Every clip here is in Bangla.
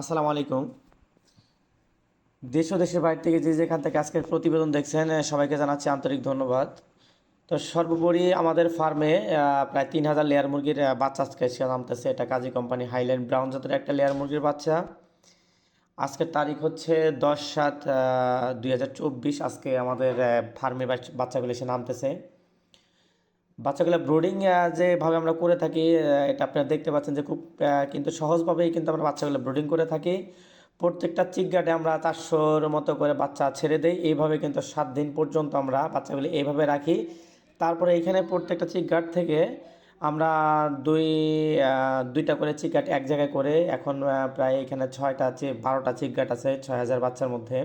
আসসালামু আলাইকুম। দেশ ও দেশের বাইরে থেকে যে যেখান থেকে আজকের প্রতিবেদন দেখছেন সবাইকে জানাচ্ছি আন্তরিক ধন্যবাদ। তো সর্বোপরি আমাদের ফার্মে প্রায় তিন হাজার লেয়ার মুরগির বাচ্চা আজকে নামতেছে। এটা কাজী কোম্পানি হাইল্যান্ড ব্রাউন জাতের একটা লেয়ার মুরগির বাচ্চা। আজকের তারিখ হচ্ছে দশ সাত দুই আজকে আমাদের ফার্মে বাচ্চাগুলো এসে নামতেছে। বাচ্চাগুলো ব্রোডিং যেভাবে আমরা করে থাকি এটা আপনারা দেখতে পাচ্ছেন যে খুব কিন্তু সহজভাবেই কিন্তু আমরা বাচ্চাগুলো ব্রোডিং করে থাকি। প্রত্যেকটা চিকগাটে আমরা চারশোর মতো করে বাচ্চা ছেড়ে দেই। এইভাবে কিন্তু সাত দিন পর্যন্ত আমরা বাচ্চাগুলো এইভাবে রাখি। তারপরে এখানে প্রত্যেকটা চিকগাট থেকে আমরা দুই দুইটা করে চিকগাট এক জায়গায় করে এখন প্রায় এখানে ছয়টা চি, বারোটা চিকগাট আছে ছয় হাজার বাচ্চার মধ্যে।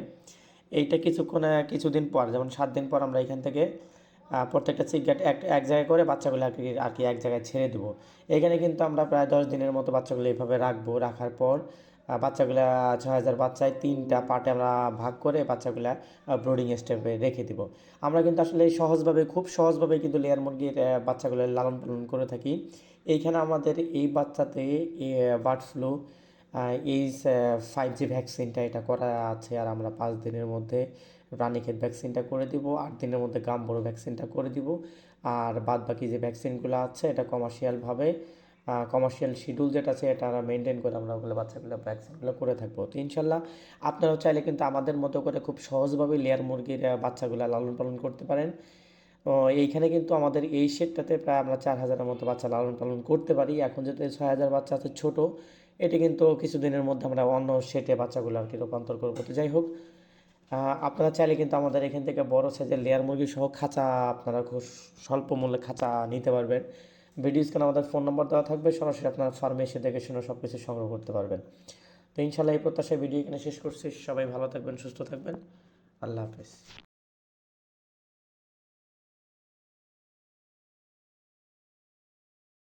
এইটা কিছুক্ষণ, কিছুদিন পর, যেমন সাত দিন পর আমরা এখান থেকে প্রত্যেকটা চিকগাট এক এক জায়গায় করে বাচ্চাগুলো আর কি আর কি এক জায়গায় ছেড়ে দেবো। এখানে কিন্তু আমরা প্রায় দশ দিনের মতো বাচ্চাগুলো এইভাবে রাখব। রাখার পর বাচ্চাগুলা ছয় হাজার বাচ্চায় তিনটা পার্টে আমরা ভাগ করে বাচ্চাগুলা ব্রোডিং স্টেপে রেখে দিব। আমরা কিন্তু আসলে সহজভাবে, খুব সহজভাবে কিন্তু লেয়ার মুরগির বাচ্চাগুলো লালন পালন করে থাকি। এইখানে আমাদের এই বাচ্চাতে bird flu H five G ভ্যাকসিনটা এটা করা আছে আর আমরা পাঁচ দিনের মধ্যে রানীক্ষেত ভ্যাকসিনটা করে দিব, আট দিনের মধ্যে গাম্বরো ভ্যাকসিনটা করে দিব। আর বাদ বাকি যে ভ্যাকসিনগুলো আছে, এটা কমার্শিয়ালভাবে কমার্শিয়াল শিডিউল যেটা আছে, এটা আমরা মেনটেন করে আমরা ওগুলো বাচ্চাগুলো ভ্যাকসিনগুলো করে থাকব। তো ইনশাল্লাহ আপনারাও চাইলে কিন্তু আমাদের মতো করে খুব সহজভাবে লেয়ার মুরগির বাচ্চাগুলো লালন পালন করতে পারেন। এইখানে কিন্তু আমাদের এই শেডটাতে প্রায় আমরা চার হাজারের মতো বাচ্চা লালন পালন করতে পারি। এখন যেহেতু ছয় হাজার বাচ্চা আছে ছোটো এটি কিন্তু কিছুদিনের মধ্যে আমরা অন্য সেটে বাচ্চাগুলো আর কি রূপান্তর করব। তো যাই হোক আপনারা চাইলে কিন্তু আমাদের এখান থেকে বড় সাইজের লেয়ার মুরগি সহ খাঁচা আপনারা খুব স্বল্প মূল্যে খাঁচা নিতে পারবেন। ভিডিও স্ক্যানে আমাদের ফোন নম্বর দেওয়া থাকবে, সরাসরি আপনার ফার্মে এসে দেখে শুনে সব কিছু সংগ্রহ করতে পারবেন। তো ইনশাল্লাহ এই প্রত্যাশায় ভিডিও এখানে শেষ করছি। সবাই ভালো থাকবেন, সুস্থ থাকবেন। আল্লাহ হাফেজ।